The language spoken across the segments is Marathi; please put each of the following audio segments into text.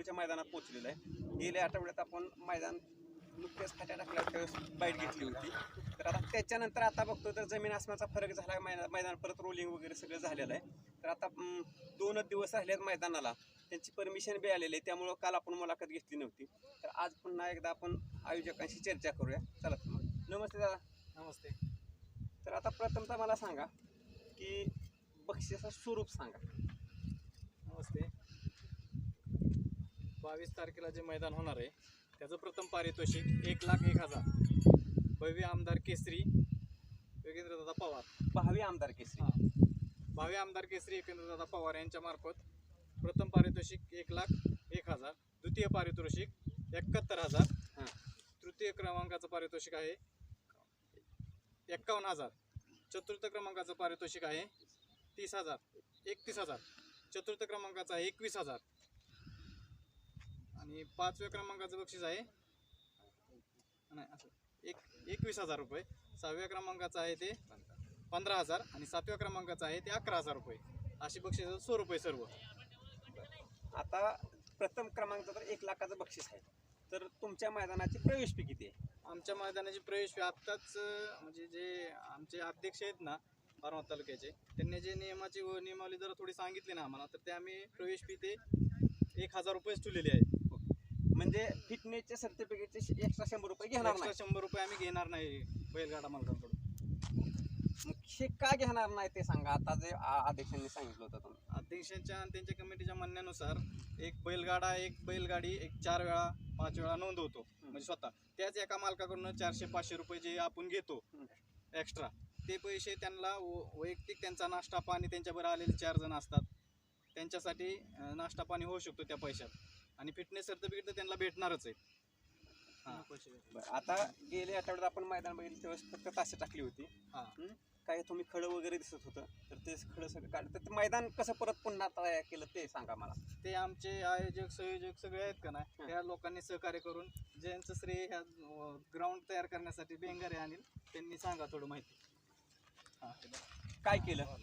आठवड्याच्या मैदानात पोहोचलेलं आहे. गेल्या आठवड्यात आपण मैदान नुकत्याच फाट्या टाकल्या त्यावेळेस बाईट घेतली होती. तर आता त्याच्यानंतर आता बघतो तर जमीन आसमाचा फरक झाला मैदान मैदान परत रोलिंग वगैरे सगळं झालेलं आहे. तर आता दोनच दिवस झाले आहेत मैदानाला. त्यांची परमिशन बी आलेली आहे. त्यामुळं काल आपण मुलाखत घेतली नव्हती. तर आज पुन्हा एकदा आपण आयोजकांशी चर्चा करूया. चला मग. नमस्ते दादा. नमस्ते. तर आता प्रथमतः मला सांगा की बक्षिसाचं स्वरूप सांगा. नमस्ते. बावीस तारखेला जे मैदान होणार आहे त्याचं प्रथम पारितोषिक एक लाख एक हजार. भव्य आमदार केसरी योगेंद्रदादा पवार. भावी आमदार केसरी. हां. भावी आमदार केसरी योगेंद्रदादा पवार यांच्या मार्फत प्रथम पारितोषिक एक लाख एक हजार. द्वितीय पारितोषिक एकाहत्तर हजार. हां. तृतीय क्रमांकाचं पारितोषिक आहे एक्कावन्न हजार. चतुर्थ क्रमांकाचं पारितोषिक आहे तीस हजार. एकतीस हजार. चतुर्थ क्रमांकाचा आहे एकवीस हजार. आणि पाचव्या क्रमांकाचं बक्षीस आहे. नाही असं. एक एकवीस हजार रुपये. सहाव्या क्रमांकाचं आहे ते पंधरा हजार आणि सातव्या क्रमांकाचं आहे ते अकरा हजार रुपये. अशी बक्षीस स्वरूप आहे सर्व. आता प्रथम क्रमांक तर एक लाखाचं बक्षीस आहे. तर तुमच्या मैदानाची प्रवेश फी किती आहे? आमच्या मैदानाची प्रवेश फी आत्ताच म्हणजे जे आमचे अध्यक्ष आहेत ना बारामत तालुक्याचे त्यांनी जे नियमाची व नियमावली जरा थोडी सांगितली ना आम्हाला तर ते आम्ही प्रवेश फी ते एक हजार रुपयेच ठेवलेली आहे. म्हणजे फिटनेसचे सर्टिफिकेटचे एक्स्ट्रा शंभर रुपये घेणार नाही. शंभर रुपये आम्ही घेणार नाही बैलगाडा मालकांकडून. हे का घेणार नाही ते सांगा. आता जे अध्यक्षांनी सांगितलं होतं तुम्ही. अध्यक्षांच्या आणि त्यांच्या कमिटीच्या म्हणण्यानुसार एक बैलगाडा एक बैलगाडी एक चार वेळा पाच वेळा नोंदवतो. म्हणजे स्वतः. त्याच एका मालकाकडून चारशे पाचशे रुपये जे आपण घेतो. एक्स्ट्रा ते पैसे त्यांना वैयक्तिक त्यांचा नाश्ता पाणी त्यांच्याबरोबर आलेले चार जण असतात. त्यांच्यासाठी नाश्ता पाणी होऊ शकतो त्या पैशात. आणि फिटनेस सर्टिफिकेट तर त्यांना भेटणारच आहे. हां. बरं आता गेल्या आठवड्यात आपण मैदान बघितलं त्यावेळेस फक्त तासे टाकली होती. हां. हं? काही तुम्ही खडं वगैरे दिसत होतं तर ते खडं सगळं काढलं तर ते मैदान कसं परत पुन्हा तयार केलं ते सांगा मला. ते आमचे आयोजक संयोजक सगळे आहेत का ना हा. त्या लोकांनी सहकार्य करून ज्यांचं श्रेय ह्या ग्राउंड तयार करण्यासाठी बेंगारे आणील त्यांनी सांगा थोडं माहिती. हा. काय केलं?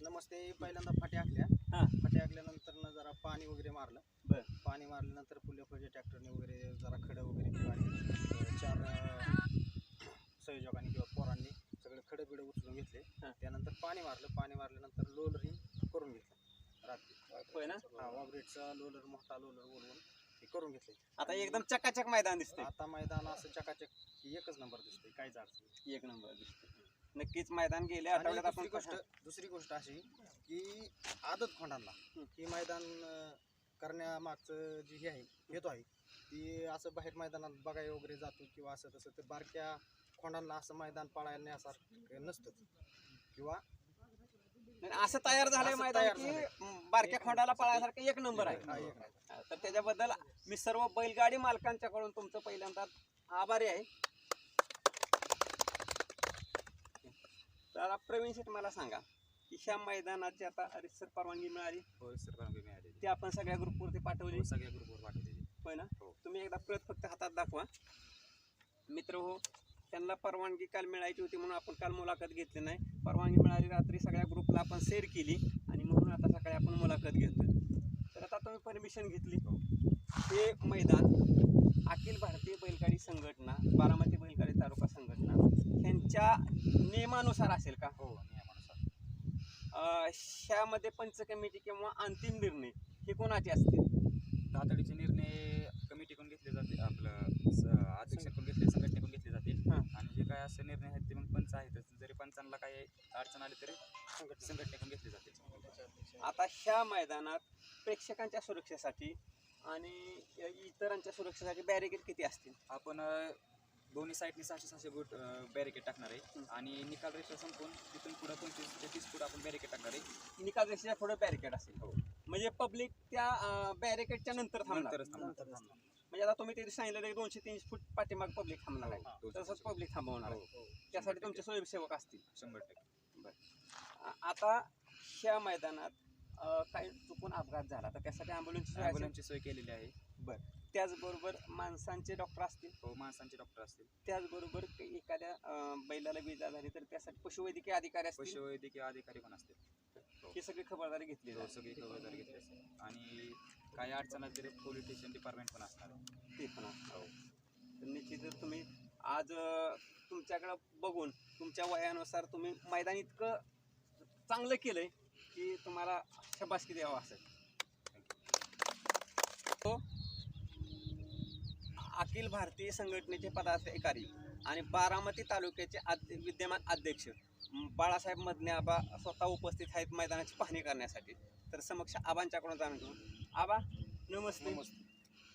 नमस्ते पहिल्यांदा फाट्या आखल्या. हां. आखल्यानंतर न जरा पाणी वगैरे मारलं बर. पाणी मारल्यानंतर पुल्या फुल्या ट्रॅक्टरने वगैरे जरा खडं वगैरे किंवा अं, चार अं, संयोजकांनी किंवा पोरांनी सगळे खडं बिडं उचलून घेतले हां. त्यानंतर पाणी मारलं पाणी मारल्यानंतर लोलरिंग करून घेतलं. रात्री. होय ना? हा वॉबरेटचा लोलर मोठा लोलर बोलवून हे करून घेतले आता एकदम चकाचक मैदान दिसतंय. आता मैदान असं चकाचक एकच नंबर दिसतंय काहीच अडचण नाही. एक नंबर दिसतंय. नक्कीच मैदान गेल्या आणि आठवड्यात आपण दुसरी गोष्ट दुसरी गोष्ट अशी की आदत खोंडांना हं. ही मैदान अं, करण्यामागचं जी हे आहे हेतू आहे ती असं बाहेर मैदानात बघायला वगैरे जातो किंवा असं तसं तर बारक्या खोंडांना असं मैदान पाळण्यासारखं नसतं किंवा असं तयार झालंय असं मैदान तयार की झालंय. बारक्या खोंडाला पळायसारखं एक नंबर आहे. तर त्याच्याबद्दल मी सर्व बैलगाडी मालकांच्याकडून तुमचं पहिल्यांदा आभारी आहे. तर आता प्रवीण शेठ मला सांगा की ह्या मैदानाची आता रिसर परवानगी मिळाली. हो सर परवानगी मिळाली ती आपण सगळ्या ग्रुपवरती पाठवली. हो, सगळ्या ग्रुपवर पाठवलेली. होय ना? हो. तुम्ही एकदा प्रत फक्त हातात दाखवा. मित्र हो त्यांना परवानगी काल मिळायची होती म्हणून आपण काल मुलाखत घेतली नाही. परवानगी मिळाली रात्री सगळ्या ग्रुपला आपण शेअर केली आणि म्हणून आता सकाळी आपण मुलाखत घेतोय तर आता तुम्ही परमिशन घेतली. हे. मैदान अखिल भारतीय बैलगाडी संघटना बारामती बैलगाडी तालुका संघटना यांच्या नियमानुसार असेल का? हो नियमानुसार. ह्यामध्ये पंच कमिटी किंवा अंतिम निर्णय हे कोणाचे असतील? तातडीचे निर्णय घेतले जाते. आपलं अध्यक्षाकडून घेतले संघटनेकडून घेतले जातील हां. आणि जे काय असे निर्णय आहेत ते मग पंच आहेतच जरी पंचांना काही अडचण आली तरी संघटनेकडून घेतले जातील आता ह्या मैदानात प्रेक्षकांच्या सुरक्षेसाठी आणि इतरांच्या सुरक्षेसाठी बॅरिकेड किती असतील? आपण दोन्ही साईडनी सहाशे सहाशे फूट बॅरिकेड टाकणार आहे. आणि निकाल रेषा संपून तिथून पुढे पंचवीस ते तीस फूट आपण बॅरिकेड टाकणार आहे. निकाल रेषेच्या पुढे बॅरिकेड असेल. म्हणजे पब्लिक त्या बॅरिकेडच्या नंतर थांबणार. म्हणजे आता तुम्ही तिथे सांगितलं की दोनशे तीनशे फूट पाठीमाग पब्लिक थांबणार आहे. हो, तसंच पब्लिक थांबवणार आहे. हो, त्यासाठी तुमचे स्वयंसेवक असतील. शंभर टक्के. आ- आता ह्या मैदानात काही चुकून अपघात झाला? तर त्यासाठी ॲम्ब्युलन्सची सोय केलेली आहे. त्याचबरोबर माणसांचे डॉक्टर असतील. हो माणसांचे डॉक्टर असतील. त्याचबरोबर काही एखाद्या बैलाला विजा झाली तर त्यासाठी पशुवैद्यकीय अधिकारी असतील. पशुवैद्यकीय अधिकारी पण असतील. ही सगळी खबरदारी घेतली हो. सगळी खबरदारी घेतली असेल आणि काही अडचण आली तरी पोलीस स्टेशन डिपार्टमेंट पण असणार. आहे ते पण असणार हो. तर निश्चित तुम्ही आज अं, तुमच्याकडं बघून तुमच्या वयानुसार तुम्ही मैदान इतकं चांगलं केलंय की तुम्हाला शबासकी द्यावं असेल. तो अखिल भारतीय संघटनेचे पदाधिकारी आणि बारामती तालुक्याचे आद विद्यमान अध्यक्ष बाळासाहेब मदने आबा स्वतः उपस्थित आहेत मैदानाची पाहणी करण्यासाठी. तर समक्ष आबांच्याकडून जाणून घेऊ. आबा नमस्ते.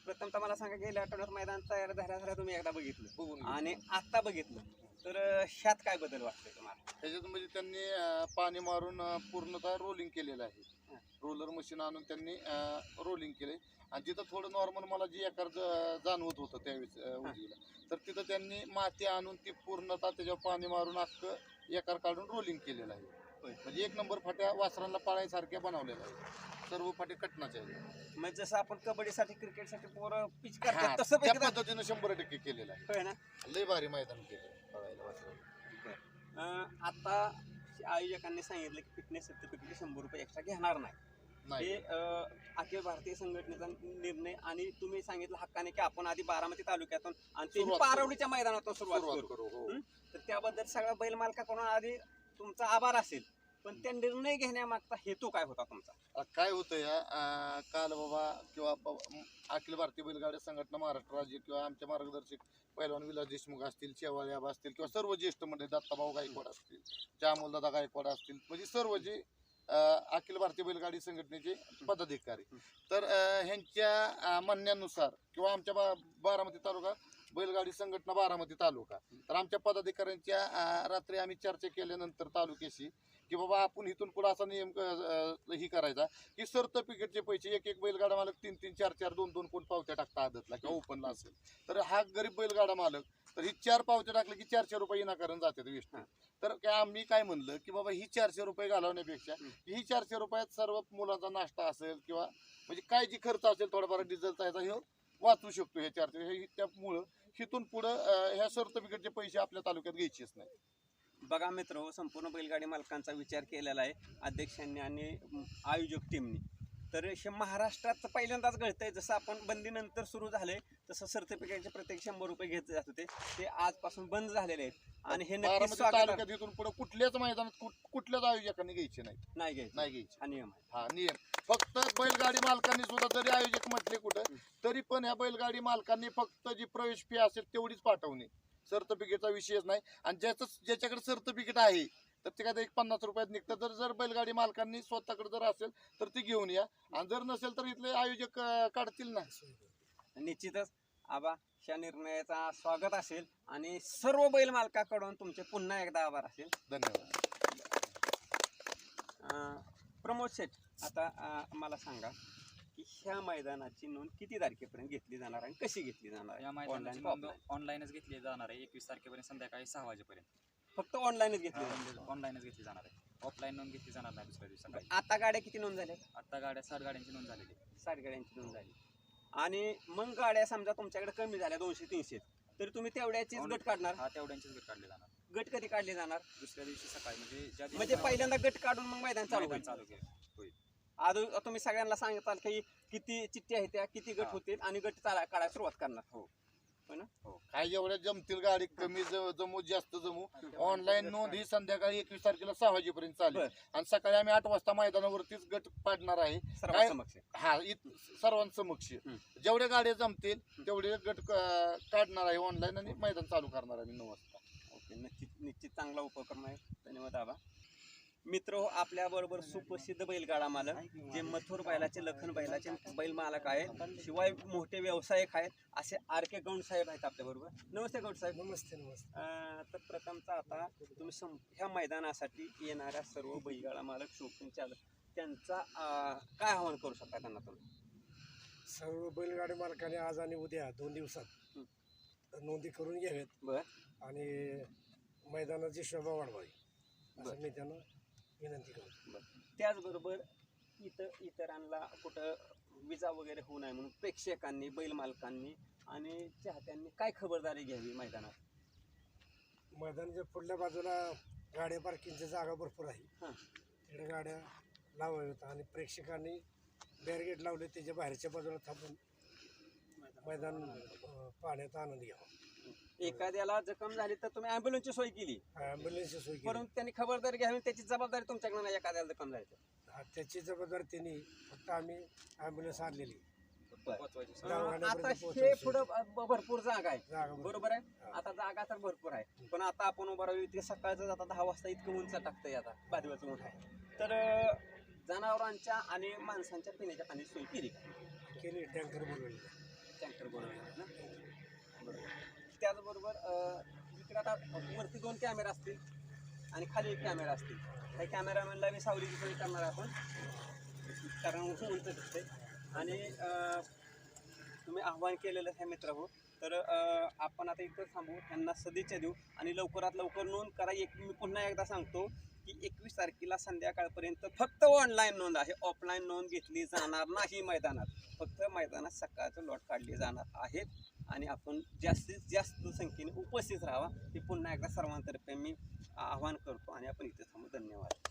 प्रथमतः मला सांगा गेल्या आठवड्यात मैदान तयार झाल्या झाल्या तुम्ही एकदा बघितलं. बघून आणि आता बघितलं. तर ह्यात काय बदल वाटतोय तुम्हाला? त्याच्यात म्हणजे त्यांनी अं, पाणी मारून अं, पूर्णतः रोलिंग केलेलं आहे. रोलर मशीन आणून त्यांनी रोलिंग केले आणि तिथं थोडं नॉर्मल मला जी आकार ज- जाणवत होतं त्यावेळेस अं, उजवीला. तर तिथं त्यांनी माती आणून ती पूर्णतः त्याच्यावर पाणी मारून अख्खं एकार काढून रोलिंग केलेलं आहे. म्हणजे एक नंबर फाट्या वासरांना पाळायसारख्या बनवलेल्या आहे सर्व फाटे कटनाचे आहेत. म्हणजे जसं आपण कबड्डीसाठी क्रिकेटसाठी पोरं पिच हा, करतात तसं त्या पद्धतीनं शंभर टक्के केलेलं आहे. होय ना? लय भारी मैदान केलं पळायला वासरांना. अं, आता आयोजकांनी सांगितलं की फिटनेस सर्टिफिकेट शंभर रुपये एक्स्ट्रा घेणार नाही. हे अखिल भारतीय संघटनेचा निर्णय आणि तुम्ही सांगितलं हक्काने की आपण आधी बारामती तालुक्यातून आणि ते पारवडीच्या मैदानातून सुरुवात करू. हो? तर त्याबद्दल सगळ्या बैल मालकाकडून आधी तुमचा आभार असेल. पण त्या निर्णय घेण्यामागचा हेतू काय होता तुमचा? काय होतं या काल बाबा किंवा अखिल भारतीय बैलगाडी संघटना महाराष्ट्र राज्य किंवा आमचे मार्गदर्शक पैलवान विलास देशमुख असतील शेवाळे आबा असतील किंवा सर्व ज्येष्ठ मंडळी दत्ताभाऊ गायकवाड असतील जामोलदादा गायकवाड असतील म्हणजे सर्व जे अखिल भारतीय बैलगाडी संघटनेचे पदाधिकारी. तर ह्यांच्या म्हणण्यानुसार किंवा आमच्या बा बारामती तालुका बैलगाडी संघटना बारामती तालुका. तर आमच्या पदाधिकाऱ्यांच्या रात्री आम्ही चर्चा केल्यानंतर तालुक्याशी की बाबा आपण इथून पुढे असा नियम ही करायचा की सर्टिफिकेटचे पैसे एक एक बैलगाडा मालक तीन तीन चार चार दोन दोन कोण पावत्या टाकता आदतला किंवा ओपनला असेल. तर हा गरीब बैलगाडा मालक तर ही चार पावत्या टाकले की चारशे रुपये इनाकारण जातात वेस्ट. तर काय आम्ही काय म्हणलं की बाबा ही चारशे रुपये घालवण्यापेक्षा ही चारशे रुपयात सर्व मुलांचा नाश्ता असेल किंवा म्हणजे काय जी खर्च असेल थोडाफार डिझेलचा ह्याचा हे वाचू शकतो हे चारशे. हे त्यामुळं इथून पुढं ह्या सर्टिफिकेटचे पैसे आपल्या तालुक्यात घ्यायचेच नाही बघा मित्र हो, संपूर्ण बैलगाडी मालकांचा विचार केलेला आहे अध्यक्षांनी आणि आयोजक टीमनी. तर हे महाराष्ट्रात पहिल्यांदाच घडतंय जसं आपण बंदीनंतर सुरू झालंय तसं सर्टिफिकेटचे प्रत्येक शंभर रुपये घेत जात होते. ते आजपासून बंद झालेले आहेत. आणि हे नक्कीच बारामती स्वागत तालुक्यात इथून पुढे कुठल्याच मैदानात कुठ- कुठल्याच आयोजकांनी घ्यायचे नाही नाही घ्यायचं. नाही घ्यायचे. हा नियम आहे. हा नियम. फक्त बैलगाडी मालकांनी सुद्धा जरी आयोजक म्हटले कुठं तरी पण ह्या बैलगाडी मालकांनी फक्त जी प्रवेश फी असेल तेवढीच पाठवणे. सर्टिफिकेटचा विषयच नाही. आणि ज्याचं ज्याच्याकडे सर्टिफिकेट आहे तर ते काय एक पन्नास रुपयात निघतं. जर जर बैलगाडी मालकांनी स्वतःकडे जर असेल तर ती घेऊन या. आणि जर नसेल तर इथले आयोजक काढतील ना. निश्चितच. आबा या निर्णयाचा स्वागत असेल. आणि सर्व बैल मालकाकडून तुमचे पुन्हा एकदा आभार असेल. धन्यवाद. प्रमोद शेठ आता अं, मला सांगा की ह्या मैदानाची नोंद किती तारखेपर्यंत घेतली जाणार आणि कशी घेतली जाणार या आहे मैदानाची नोंद? ऑनलाईनच घेतली जाणार आहे. एकवीस तारखेपर्यंत संध्याकाळी सहा वाजेपर्यंत. फक्त ऑनलाईनच घेतली जाणार. ऑनलाईनच घेतली जाणार आहे. ऑफलाईन नोंद घेतली जाणार नाही दुसऱ्या दिवशी सकाळी आता गाड्या किती नोंद झाल्या? आता गाड्या सात गाड्यांची नोंद झालेली आहे. साठ गाड्यांची नोंद झाली. आणि मग गाड्या समजा तुमच्याकडे कमी झाल्या दोनशे तीनशे तरी तुम्ही तेवढ्याचीच गट काढणार? हा तेवढ्यांचीच गट काढले जाणार. गट कधी काढले जाणार? दुसऱ्या दिवशी सकाळी म्हणजे ज्या दिवशी म्हणजे पहिल्यांदा गट काढून मग मैदान चालू मैदान होईल. चालू केलं आधी तुम्ही सगळ्यांना सांगताल की किती चिठ्ठी आहेत त्या किती गट हा. होतील आणि गट चाला काढायला सुरुवात करणार. हो. काय जेवढ्या जमतील गाडी? कमी ज- जमू जास्त जमू. ऑनलाईन नोंद ही संध्याकाळी एकवीस तारखेला सहा वाजेपर्यंत चालेल. बर. आणि सकाळी आम्ही आठ वाजता मैदानावरतीच गट पाडणार आहे. सर्वात समक्ष हा इत- सर्वांसमक्ष. हं. जेवढ्या गाड्या जमतील तेवढे गट क- काढणार आहे ऑनलाईन आणि मैदान चालू करणार आहे नऊ वाजता. ओके निश्चित निश्चित चांगला उपक्रम आहे. धन्यवाद आबा. मित्र हो आपल्या बरोबर सुप्रसिद्ध बैलगाडा मालक जे मथुर बैलाचे लखन बैलाचे बैल मालक आहेत शिवाय मोठे व्यावसायिक आहेत असे आर के गौंड साहेब आहेत आपल्या बरोबर नमस्ते गौंड साहेब. नमस्ते नमस्ते. तर प्रथमतः आता तुम्ही सं ह्या मैदानासाठी येणाऱ्या सर्व बैलगाडा मालक शौकीन चालक त्यांचा काय आव्हान करू शकता त्यांना तुम्ही? सर्व बैलगाडी मालकाने आज आणि उद्या दोन दिवसात नोंदी करून घ्याव्यात. बर. आणि मैदानाची शोभा वाढवावी. असं मी त्यांना विनंती करतो. त्याचबरोबर इतर इतरांना कुठं विजा वगैरे होऊ नये म्हणून प्रेक्षकांनी बैल मालकांनी आणि चाहत्यांनी काय खबरदारी घ्यावी मैदानात? मैदानाच्या पुढल्या बाजूला गाड्या पार्किंगची जागा भरपूर आहे. हां. तिकडे गाड्या लावाव्यात आणि प्रेक्षकांनी बॅरिगेट लावले त्याच्या बाहेरच्या बाजूला थांबून मैदान अं, पाहण्याचा आनंद घ्यावा. एखाद्याला जखम झाली तर तुम्ही अँब्युलन्सची सोय केली. ॲम्ब्युलन्सची सोय केली. परंतु त्यांनी खबरदारी घ्यावी त्याची जबाबदारी तुमच्याकडे नाही एखाद्याला जखम झाली तर. हा, त्याची जबाबदारी त्यांनी फक्त आम्ही ॲम्ब्युलन्स आणलेली. आता हे. पुढं भरपूर जागा आहे. बरोबर. आहे? आता जागा तर भरपूर आहे. पण आता आपण उभं राहू इतके सकाळचं आता दहा वाजता इतकं उंच टाकतंय आता. बाजूचं ऊन आहे. तर जनावरांच्या आणि माणसांच्या पिण्याच्या पाण्याची सोय केली केली टँकर बोलवली टँकर ना? बरोबर. त्याचबरोबर तिकडे इकडे आता वरती दोन कॅमेरा असतील आणि खाली एक कॅमेरा असतील. त्या कॅमेरामॅनला मी सावलीची सोय करणार आपण. कारण उंच दिसते आणि तुम्ही आव्हान केलेलं आहे मित्र हो तर आपण आता इथं थांबू. त्यांना सदिच्छा देऊ. आणि लवकरात लवकर नोंद करा. एक मी पुन्हा एकदा सांगतो. की एकवीस तारखेला संध्याकाळपर्यंत फक्त ऑनलाईन नोंद आहे. ऑफलाईन नोंद घेतली जाणार नाही मैदानात. फक्त मैदानात सकाळचं लॉट काढली जाणार आहेत. आणि आपण जास्तीत जास्त संख्येने उपस्थित राहावा हे पुन्हा एकदा सर्वांतर्फे मी आवाहन करतो. आणि आपण इथे थांबू. धन्यवाद.